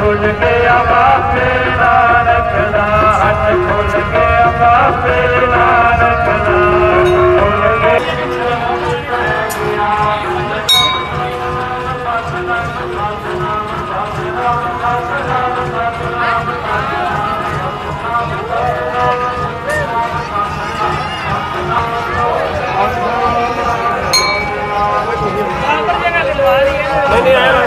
ਖੁੱਲ ਗਿਆ ਬਾਪੇ ਨਾਨਕ ਦਾ ਹੱਥ ਖੁੱਲ ਗਿਆ ਬਾਪੇ ਨਾਨਕ ਦਾ ਖੁੱਲ ਗਿਆ नहीं आया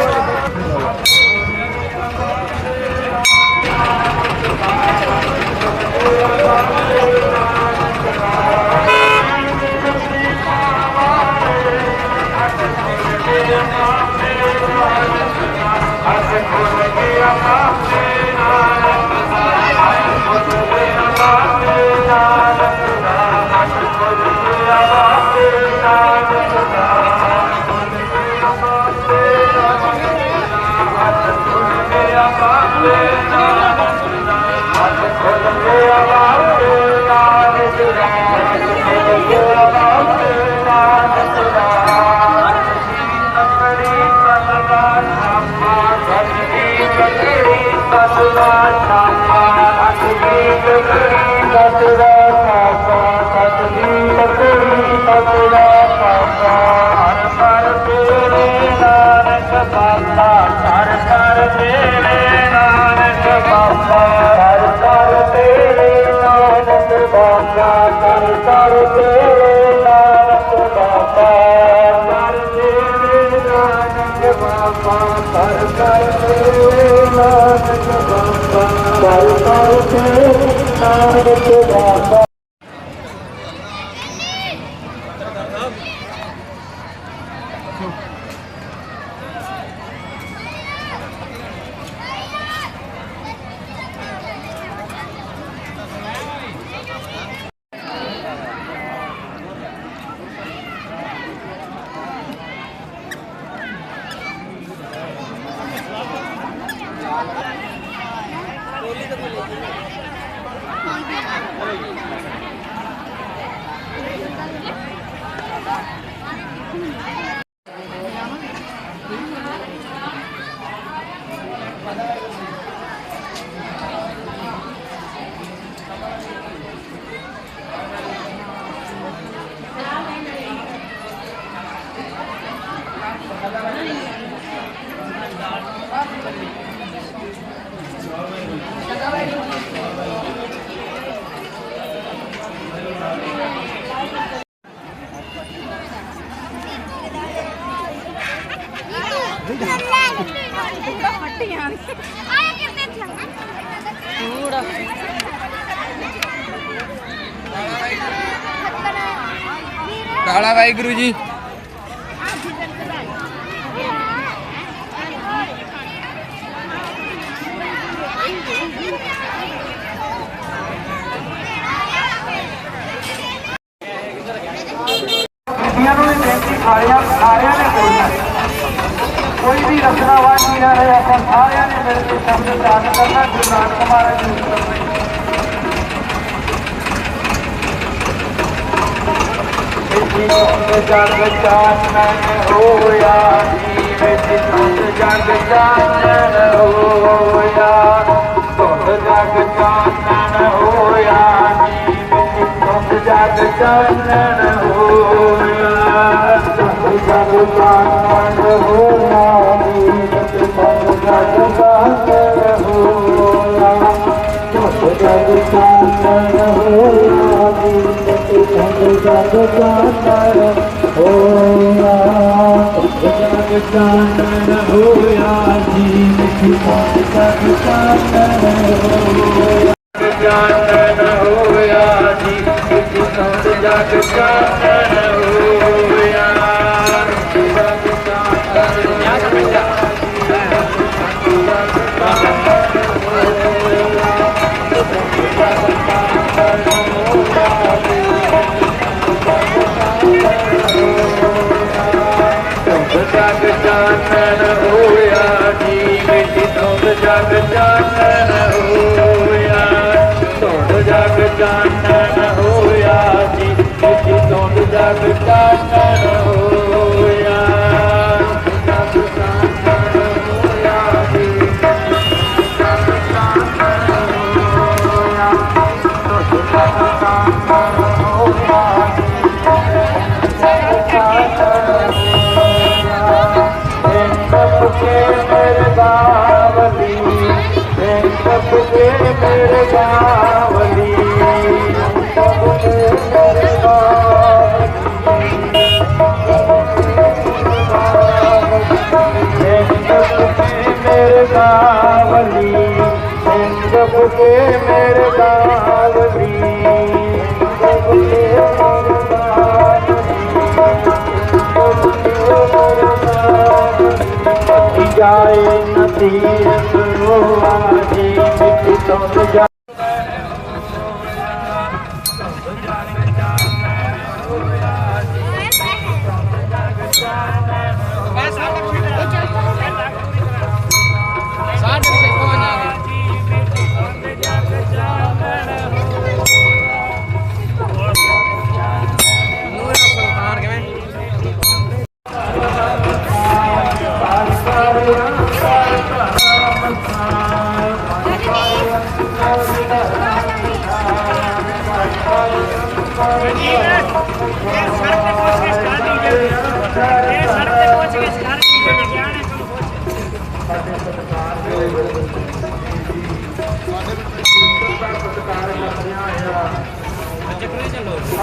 ਕਰ ਕਰ ਤੇ ਨਾਨਕ ਬਾਬਾ। ਪਈਆਂ ਨੇ ਆਇਆ ਕਿਤੇ ਥਾ ਕੂੜਾ ਕਾਲਾ ਵਾਹਿਗੁਰੂ ਜੀ। ਸਾਰਿਆਂ ਨੇ ਬੇਨਤੀ ਸਾਰਿਆਂ ਸਾਰਿਆਂ ਨੇ ਬੋਲਣਾ ਕੋਈ ਵੀ ਰਚਨਾ ਵਾਂਝੀ ਨਾ ਰਹੇ, ਆਪਾਂ ਸਾਰਿਆਂ ਨੇ ਮਿਲ ਕੇ ਸ਼ਬਦ ਧਿਆਨ ਕਰਨਾ, ਗੁਰੂ ਨਾਨਕ ਮਹਾਰਾਜ ਜੀ ਕਰਨੇ ਜਿਤ ਜਗ ਚਾਨਣ ਹੋਇਆ, ਜੀਵ ਜਿਤ ਜਗ ਚਾਨਣ ਹੋਇਆ। Yeah, yeah, yeah.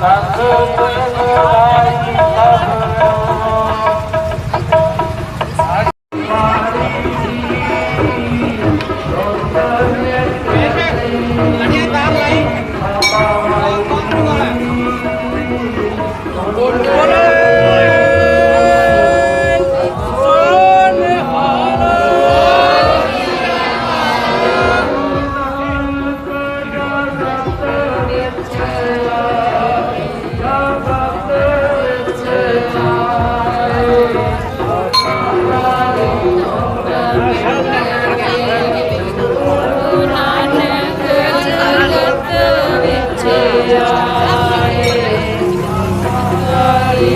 ਸੰਗਤ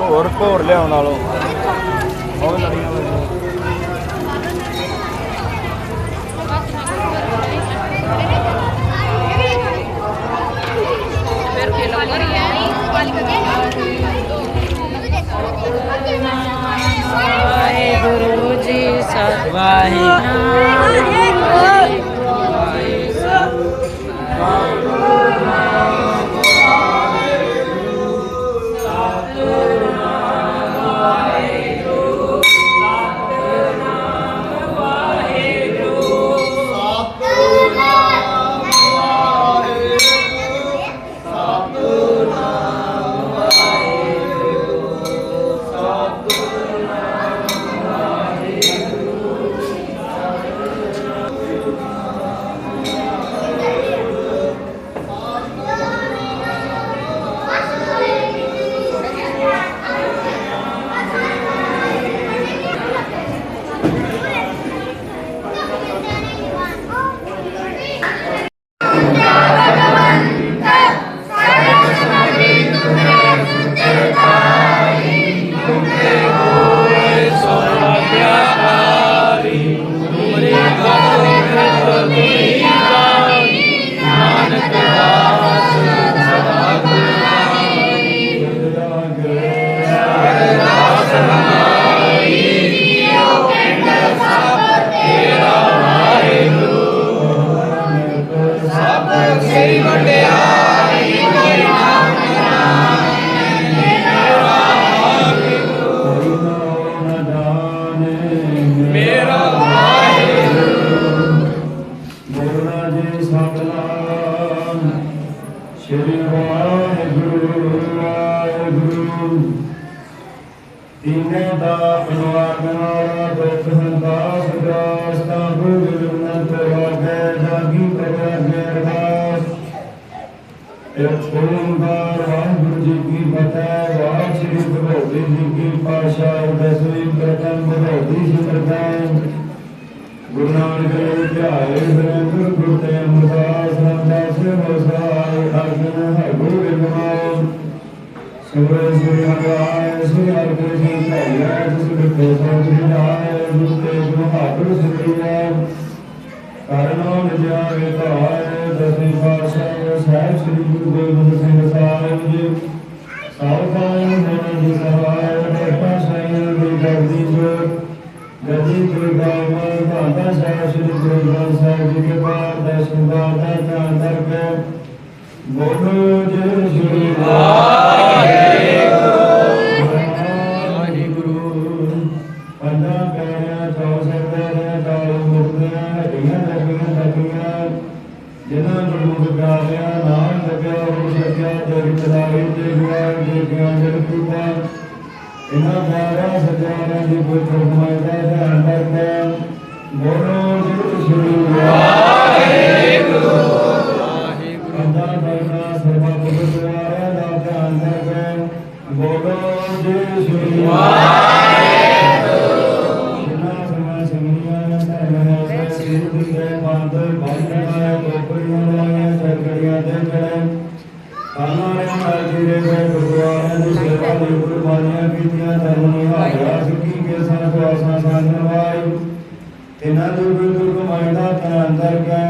ਹੋਰ ਘੋਰ ਲਿਆਉਣ ਨਾਲੋਂ। ਉਹ ਲੜੀਆਂ ਵਾਹਿਗੁਰੂ ਜੀ ਸਤਿ ਮੇਰਾ ਸਤਨਾਮ। ਸ਼੍ਰੀ ਵਾਹਿਗੁਰੂ। ਵਾਹਿਗੁਰੂ ਤੀਨੇ ਦਾ ਪਨਵਾਗਨਾ ਦੁਖ ਸੰਤਾਪ ਦਾਸ ਤਾਂ ਗੁਰੂ ਨੰਤ ਵਾਗੇ ਜਾਗੀ ਪ੍ਰਗਟੇ ਅਰਦਾਸ ਇੱਕ ਓੰਕਾਰ ਵਾਹਿਗੁਰੂ ਜੀ ਕੀ ਫਤਿਹ ਵਾਹਿ ਸ੍ਰੀ ਭਗਵਤੀ ਜੀ ਕੀ ਪਾਸ਼ਾ ਦਸਵੀਂ ਪ੍ਰਥਮ ਭਗਵਤੀ ਜੀ ਪ੍ਰਥਮ ਗੁਰੂ ਨਾਨਕ ਦੇ ਧਿਆਏ ਬਿਰੰਗ ਗੁਰਤੇ ਸਿਮਰਨ ਸ੍ਰੀ ਹਰਿਆਏ ਸ੍ਰੀ ਹਰਿ ਜੀ ਧਿਆਇਆ ਜਿਸ ਵਿਖੇ ਸਭ ਜਿਨਾਏ ਗੁਰੂ ਤੇਗ ਬਹਾਦਰ ਸਿਮਰਿਆ ਕਰਨੋ ਨਿਜਾਵੇ ਧਾਰੇ ਦਸਵੇਂ ਪਾਤਸ਼ਾਹ ਸਾਹਿਬ ਸ੍ਰੀ ਗੁਰੂ ਗੋਬਿੰਦ ਸਿੰਘ ਸਾਹਿਬ ਜੀ ਸਾਵਧਾਨ ਹੋਣ ਦੀ ਸਹਾਇ ਬੇਟਾ ਸਾਈਂ ਦੀ ਗਰਦੀ ਜੋ ਗਦੀ ਦੁਰਗਾਮ ਭਾਂਡਾ ਸਾਹਿਬ ਸ੍ਰੀ ਗੁਰੂ ਗ੍ਰੰਥ ਸਾਹਿਬ ਜੀ ਕੇ ਬਾਦ ਦਰਸ਼ਨ ਦਾਤਾ ਧਿਆਨ ਕਰਕੇ ਬੋਲੋ ਜੈ ਸ੍ਰੀ ਵਾਹਿਗੁਰੂ ਪੰਜਾਂ ਪੈਰਿਆਂ ਚੌ ਸਕਦਾ ਤਾਲ ਮੁਕਤਿਆਂ ਹੱਡੀਆਂ ਲੱਗੀਆਂ ਲੱਗੀਆਂ ਜਿਨ੍ਹਾਂ ਨੂੰ ਮੁਖ ਗਾਲਿਆ ਨਾਮ ਲੱਗਿਆ ਉਹ ਸਕਿਆ ਜਗ ਚਲਾਵੇ ਤੇ ਗੁਆਰ ਦੇ ਗਿਆਨ ਜਗ ਪੂਤਾ ਇਹਨਾਂ ਬਾਰਾਂ ਸਜਾਰਾਂ ਦੀ ਬੁੱਧ ਹੁਕਮਾਂ ਦਾ ਧਿਆਨ ਕਰਕੇ ਬੋਲੋ ਜੀ ਸ੍ਰੀ ਵਾਹਿਗੁਰੂ ਬੋਲੋ ਜੀ ਸ੍ਰੀ ਜਿਨ੍ਹਾਂ ਸਮਾਂ ਸੰਗੀਆਂ ਧਰਮਾਂ ਦਾ ਸਿਰ ਦੇ ਬੰਦ ਬੰਦਨਾ ਟੋਕਰੀਆਂ ਲਾਈਆਂ ਚਰਕੜੀਆਂ ਦੇ ਚੜੇ ਕਾਨਾਰੇ ਨਾਲ ਦੇ ਗੁਰਦੁਆਰਿਆਂ ਦੀ ਸੇਵਾ ਦੀ ਕੁਰਬਾਨੀਆਂ ਕੀਤੀਆਂ ਧਰਮ ਨਿਹਾਰਿਆ ਸਿੱਖੀ ਕੇ ਸੰਤ ਆਸਾਂ ਸੰਗਵਾਈ ਤਿਨਾਂ ਦੀ ਗੁਰੂ ਕਮਾਈ ਦਾ ਧਿਆਨ ਕਰਕੇ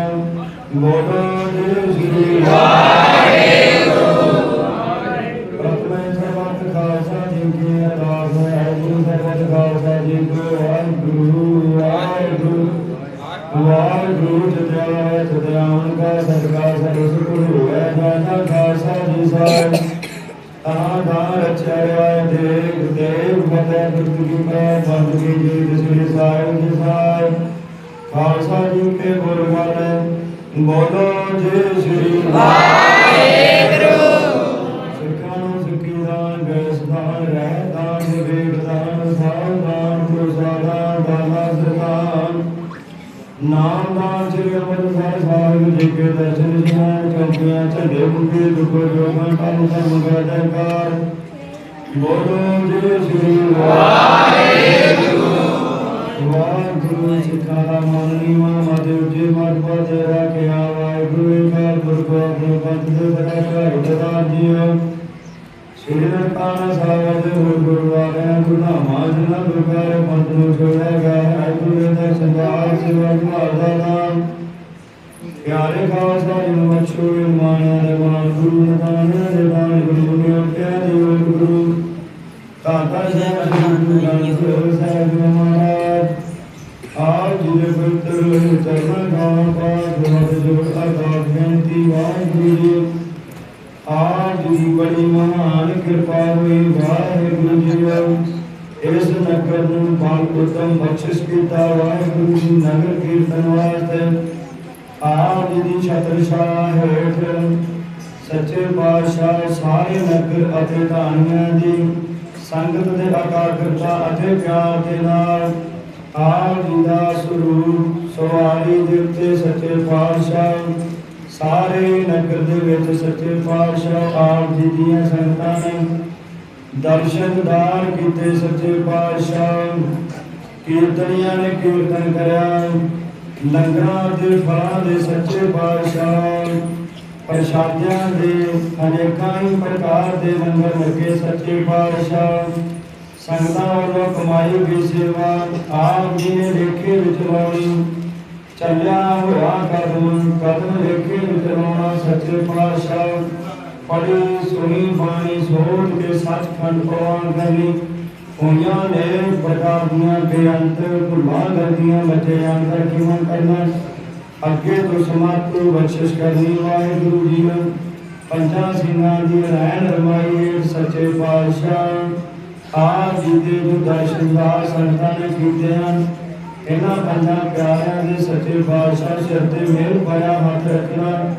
ਬੋਲੋ ਜੀ ਸ੍ਰੀ ਪ੍ਰਤਮੇ ਵਾਹਿਗੁਰੂ ਵਾਹਿਗੁਰੂ ਵਾਹਿਗੁਰੂ ਕਾ ਸਦਕਾ ਸਰਸ ਗੁਰੂ ਹੋਇਆ ਜਾਨਾ ਖਾਲਸਾ ਜੀ ਸਾਹਿਬ ਤਾਂ ਦਾ ਰਚਿਆ ਦੇਖ ਦੇਵ ਬਤੇ ਗੁਰੂ ਕਾ ਬੰਦ ਕੀ ਜੀ ਦਸਵੇਂ ਸਾਹਿਬ ਜੀ ਸਾਹਿਬ ਖਾਲਸਾ ਜੀ ਕੇ ਗੁਰਮਤਿ ਬੋਲੋ ਜੀ ਸ੍ਰੀ ਸਿੱਖਾਂ ਨਾਮ ਦਾਨ ਸ੍ਰੀ ਅੰਮ੍ਰਿਤਸਰ ਸਾਹਿਬ ਜੀ ਕੇ ਦਰਸ਼ਨ ਜਿਹਾਂ ਚੌਕੀਆਂ, ਝੰਡੇ ਮੁੰਡੇ ਦੁੱਖ ਜੋਗਾਂ ਕਾਲ ਧਰਮ ਦਾ ਜੈਕਾਰ ਬੋਲੋ ਜੀ ਸ੍ਰੀ ਵਾਹਿਗੁਰੂ। ਵਾਹਿਗੁਰੂ ਸਿੱਖਾਂ ਦਾ ਮਨ ਨੀਵਾ ਮਤ ਉੱਚੇ ਮਤ ਪਾਤੇ ਰੱਖਿਆ। ਵਾਹਿਗੁਰੂ ਕਾਲ ਗੁਰੂ ਆਪਣੇ ਪੰਥ ਦੇ ਬੜਾ ਘਰ ਦਦਾ ਜੀਓ ਸ੍ਰੀ ਨਨਕਾਣਾ ਸਾਹਿਬ ਦੇ ਹੋਰ ਗੁਰਦੁਆਰਿਆਂ ਗੁਰਨਾਮਾਂ ਜਿਨ੍ਹਾਂ ਗੁਰਦਾਰੇ ਪੰਥ ਨੂੰ ਛੋੜਿਆ ਪਿਆਰੇ ਖਾਲਸਾ ਜੀ ਨੂੰ ਮਛੂ ਮਾਣਿਆ ਦੇ ਮਾਨ ਗੁਰੂ ਨਤਾਣਿਆ ਦੇ ਬਾਣ ਗੁਰੂ ਨੇ ਉੱਠਿਆ ਦੇ ਓਟ ਗੁਰੂ ਤਾਤਾ ਸਾਹਿਬ ਗੁਰੂ ਗ੍ਰੰਥ ਸਾਹਿਬ ਜੀ ਮਹਾਰਾਜ ਆਪ ਜੀ ਦੇ ਪਵਿੱਤਰ ਚਰਨ ਗਾਉਂ ਪਾਠ ਗੁਰਮਤਿ ਜੋੜ ਅਰਦਾਸ ਬੇਨਤੀ ਵਾਹਿਗੁਰੂ ਜੀ ਆਪ ਜੀ ਦੀ ਬੜੀ ਮਹਾਨ ਕਿਰਪਾ ਹੋਈ ਵਾਹਿਗੁਰੂ ਜੀ ਇਸ ਨਗਰ ਨੂੰ ਬਾਲ ਉਤਮ ਬਖਸ਼ਿਸ਼ ਕੀਤਾ ਵਾਹਿਗੁਰੂ ਜੀ ਦੀ ਛਤਰ ਛਾਇਆ ਹੇਠ ਸੱਚੇ ਪਾਤਸ਼ਾਹ ਸਾਰੇ ਨਗਰ ਅਤੇ ਧਾਨੀਆਂ ਦੀ ਸੰਗਤ ਦੇ ਆਕਾਰਕਰਤਾ ਅਤੇ ਪਿਆਰ ਦੇ ਨਾਲ ਆਪ ਜੀ ਦਾ ਸਰੂਪ ਸਵਾਰੀ ਦੇ ਉੱਤੇ ਸੱਚੇ ਪਾਤਸ਼ਾਹ, ਸਾਰੇ ਨਗਰ ਦੇ ਵਿੱਚ ਸੱਚੇ ਪਾਤਸ਼ਾਹ ਆਪ ਜੀ ਦੀਆਂ ਸੰਗਤਾਂ ਨੇ ਦਰਸ਼ਨਦਾਰ ਕੀਤੇ ਸੱਚੇ ਪਾਤਸ਼ਾਹ। ਕੀਰਤਨੀਆਂ ਨੇ ਕੀਰਤਨ ਕਰਿਆ। ਲੰਗਰਾਂ ਦੇ ਫਲਾਂ ਦੇ ਸੱਚੇ ਪਾਤਸ਼ਾਹ, ਪ੍ਰਸ਼ਾਦਿਆਂ ਦੇ ਅਨੇਕਾਂ ਹੀ ਪ੍ਰਕਾਰ ਦੇ ਲੰਗਰ ਲੱਗੇ ਸੱਚੇ ਪਾਤਸ਼ਾਹ। ਸੰਗਤਾਂ ਵੱਲੋਂ ਕਮਾਈ ਗਈ ਸੇਵਾ ਆਪ ਜੀ ਨੇ ਲੇਖੇ ਵਿੱਚ ਚੱਲਿਆ ਹੋਇਆ ਕਦਮ ਕਦਮ ਲੇਖੇ ਵਿੱਚ ਸੱਚੇ ਪਾਤਸ਼ਾਹ। ਪੜੀ ਸੁਣੀ, ਬਾਣੀ, ਸੋਚ ਕੇ ਸੱਚਖੰਡ ਪ੍ਰਵਾਨ ਕਰਨੀ। ਹੋਈਆਂ ਨੇ ਪ੍ਰਕਾਰ ਦੀਆਂ ਬੇਅੰਤ ਭੁੱਲਾਂ ਗਲਤੀਆਂ ਬੱਚੇ ਅੰਦਰ ਕਿਵੇਂ ਕਰਨਾ? ਅੱਗੇ ਤੋਂ ਸਮਾਪਤ ਬਖਸ਼ਿਸ਼ ਕਰਨੀ ਵਾਹਿਗੁਰੂ ਜੀ ਨੂੰ। ਪੰਜਾਂ ਸਿੰਘਾਂ ਦੀ ਰਹਿਣ ਰਮਾਈ ਸੱਚੇ ਪਾਤਸ਼ਾਹ। ਆਪ ਜੀ ਦੇ ਜੋ ਦਰਸ਼ਨਦਾਰ ਸੰਤਾਂ ਨੇ ਕੀਤੇ ਹਨ। ਇਹਨਾਂ ਪੰਜਾਂ ਪਿਆਰਿਆਂ ਦੇ ਸੱਚੇ ਪਾਤਸ਼ਾਹ ਸਿਰ ਤੇ ਮਿਹਰ ਪਾਇਆ ਹੱਥ ਰੱਖਣਾ।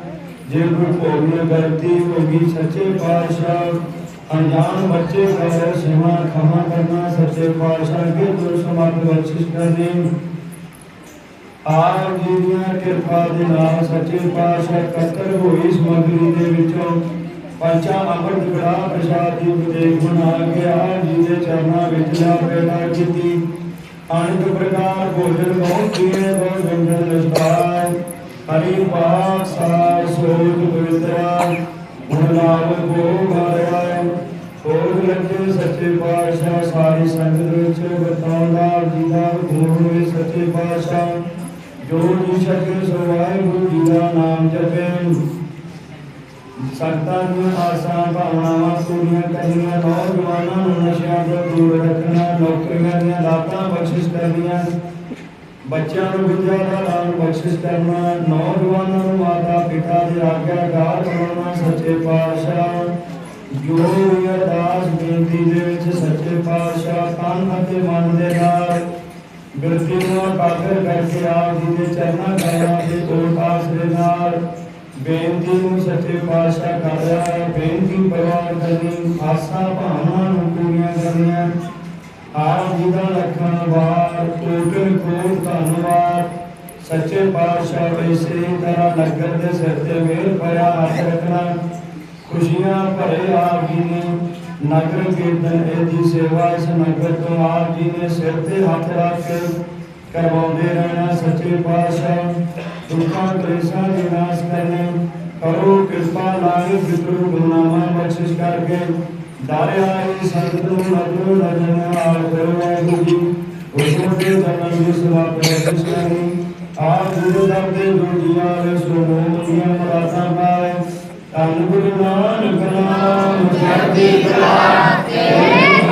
ਜੇ ਕੋਈ ਭੋਗਨੀ ਗਲਤੀ ਹੋ ਗਈ ਸੱਚੇ ਪਾਤਸ਼ਾਹ ਅਣਜਾਣ ਬੱਚੇ ਕਰ ਸੇਵਾ ਖਮਾ ਕਰਨਾ, ਸੱਚੇ ਪਾਤਸ਼ਾਹ ਅੱਗੇ ਤੋਂ ਸਮਾਪਤ ਬਖਸ਼ਿਸ਼ ਕਰਨੀ। ਆਪ ਜੀ ਦੀਆਂ ਕਿਰਪਾ ਦੇ ਨਾਲ ਸੱਚੇ ਪਾਤਸ਼ਾਹ ਇਕੱਤਰ ਹੋਈ ਸਮਗਰੀ ਦੇ ਵਿੱਚੋਂ ਪੰਚਾ ਅੰਮ੍ਰਿਤ ਕੜਾ ਪ੍ਰਸ਼ਾਦ ਦੀ ਉਪਦੇਸ਼ ਬਣਾ ਕੇ ਆਪ ਜੀ ਦੇ ਚਰਨਾਂ ਵਿੱਚ ਲਾ ਪੈਦਾ ਕੀਤੀ। ਅਨੰਦ ਪ੍ਰਕਾਰ ਭੋਜਨ ਬਹੁਤ ਕੀਏ ਬਹੁਤ ਵਿੰਜਨ ਨਿਸ਼ਕਾਇ ਹਰੀ ਪਾਕ ਸਾਰ ਸੋਚ ਪਵਿੱਤਰਾ ਗੁਣ ਨਾਮ ਕੋ ਮਾਰਿਆ ਕੋਲ ਲੱਗੇ ਸੱਚੇ ਪਾਤਸ਼ਾਹ, ਸਾਰੀ ਸੰਗਤ ਵਿੱਚ ਬਤਾਉਂਦਾ ਜੀਦਾ ਗੁਰੂ ਹੋਏ ਸੱਚੇ ਪਾਤਸ਼ਾਹ। ਜੋ ਜੀ ਸਕੇ ਸੋ ਵਾਹਿਗੁਰੂ ਜੀ ਦਾ ਨਾਮ ਜਪੇ ਸੰਤਾਂ ਦੀਆਂ ਆਸਾਂ, ਭਾਵਨਾਵਾਂ ਪੂਰੀਆਂ ਕਰਨੀਆਂ ਨੌਜਵਾਨਾਂ ਨੂੰ ਨਸ਼ਿਆਂ ਤੋਂ ਦੂਰ ਰੱਖਣਾ, ਨੌਕਰੀਆਂ ਦੀਆਂ ਲਾਤਾਂ ਬਖਸ਼ਿਸ਼ ਕਰਨੀਆਂ ਬੱਚਿਆਂ ਨੂੰ ਵਿਦਿਆ ਦਾ ਦਾਨ ਬਖਸ਼ਿਸ਼ ਕਰਨਾ, ਨੌਜਵਾਨਾਂ ਨੂੰ ਮਾਤਾ ਪਿਤਾ ਦੇ ਆਗਿਆਕਾਰ ਬਣਾਉਣਾ ਸੱਚੇ ਪਾਤਸ਼ਾਹ। ਜੋ ਵੀ ਅਰਦਾਸ ਬੇਨਤੀ ਦੇ ਵਿੱਚ ਸੱਚੇ ਪਾਤਸ਼ਾਹ ਤਨ ਅਤੇ ਮਨ ਦੇ ਨਾਲ ਬਿਰਤੀ ਨੂੰ ਕਾਗਰ ਕਰਕੇ ਆਪ ਜੀ ਦੇ ਚਰਨਾਂ ਕਰਾਂ ਦੇ ਕੋਲ ਆਸਰੇ ਨਾਲ ਬੇਨਤੀ ਨੂੰ ਸੱਚੇ ਪਾਤਸ਼ਾਹ ਕਰ ਰਿਹਾ ਹੈ। ਬੇਨਤੀ ਪਰਿਵਾਰ ਕਰਨੀ ਆਸਾਂ ਭਾਵਨਾਵਾਂ ਨੂੰ ਪੂਰੀਆਂ ਕਰਨੀਆਂ। ਆਪ ਜੀ ਦਾ ਲੱਖਾਂ ਵਾਰ, ਕੋਟਨ ਕੋਟ ਧੰਨਵਾਦ। ਸੱਚੇ ਪਾਤਸ਼ਾਹ ਇਸੇ ਤਰ੍ਹਾਂ ਨਗਰ ਦੇ ਸਿਰ ਤੇ ਮੇਰ ਪਿਆ ਹੱਥ ਰੱਖਣਾ। ਖੁਸ਼ੀਆਂ ਭਰੇ ਆਪ ਜੀ ਨੇ ਨਗਰ ਕੀਰਤਨ ਇਹਦੀ ਸੇਵਾ ਇਸ ਨਗਰ ਤੋਂ ਆਪ ਜੀ ਨੇ ਸਿਰ ਤੇ ਹੱਥ ਰੱਖ ਕੇ ਕਰਵਾਉਂਦੇ ਰਹਿਣਾ ਸੱਚੇ ਪਾਤਸ਼ਾਹ। ਦੁੱਖਾਂ ਕਲੇਸ਼ਾਂ ਦੇ ਨਾਸ਼ ਕਰਨੇ, ਕਰੋ ਕਿਰਪਾ ਨਾਲ ਜਿਤਰੂ ਗੁਨਾਹਾਂ ਬਖਸ਼ਿਸ਼ ਕਰਕੇ ਦਾਰਿਆ ਇਹ ਸੰਗਤ ਨੂੰ ਨਜ਼ਰੋਂ ਨਜ਼ਰ ਜੀ ਹੁਕਮ ਦੇ ਚਰਨ ਦੀ ਸੇਵਾ ਪ੍ਰੇਰਿਤ ਕਰਨੀ ਆਪ ਗੁਰੂ ਦਰ ਦੇ ਦੁਨੀਆ ਦੇ ਸੋਨੋ ਦੀਆਂ ਮਰਾਤਾਂ ਪਾਏ ਧੰਨ ਗੁਰੂ ਨਾਨਕ ਨਾਮ ਚੜ੍ਹਦੀ ਕਲਾ ਵਾਹਿਗੁਰੂ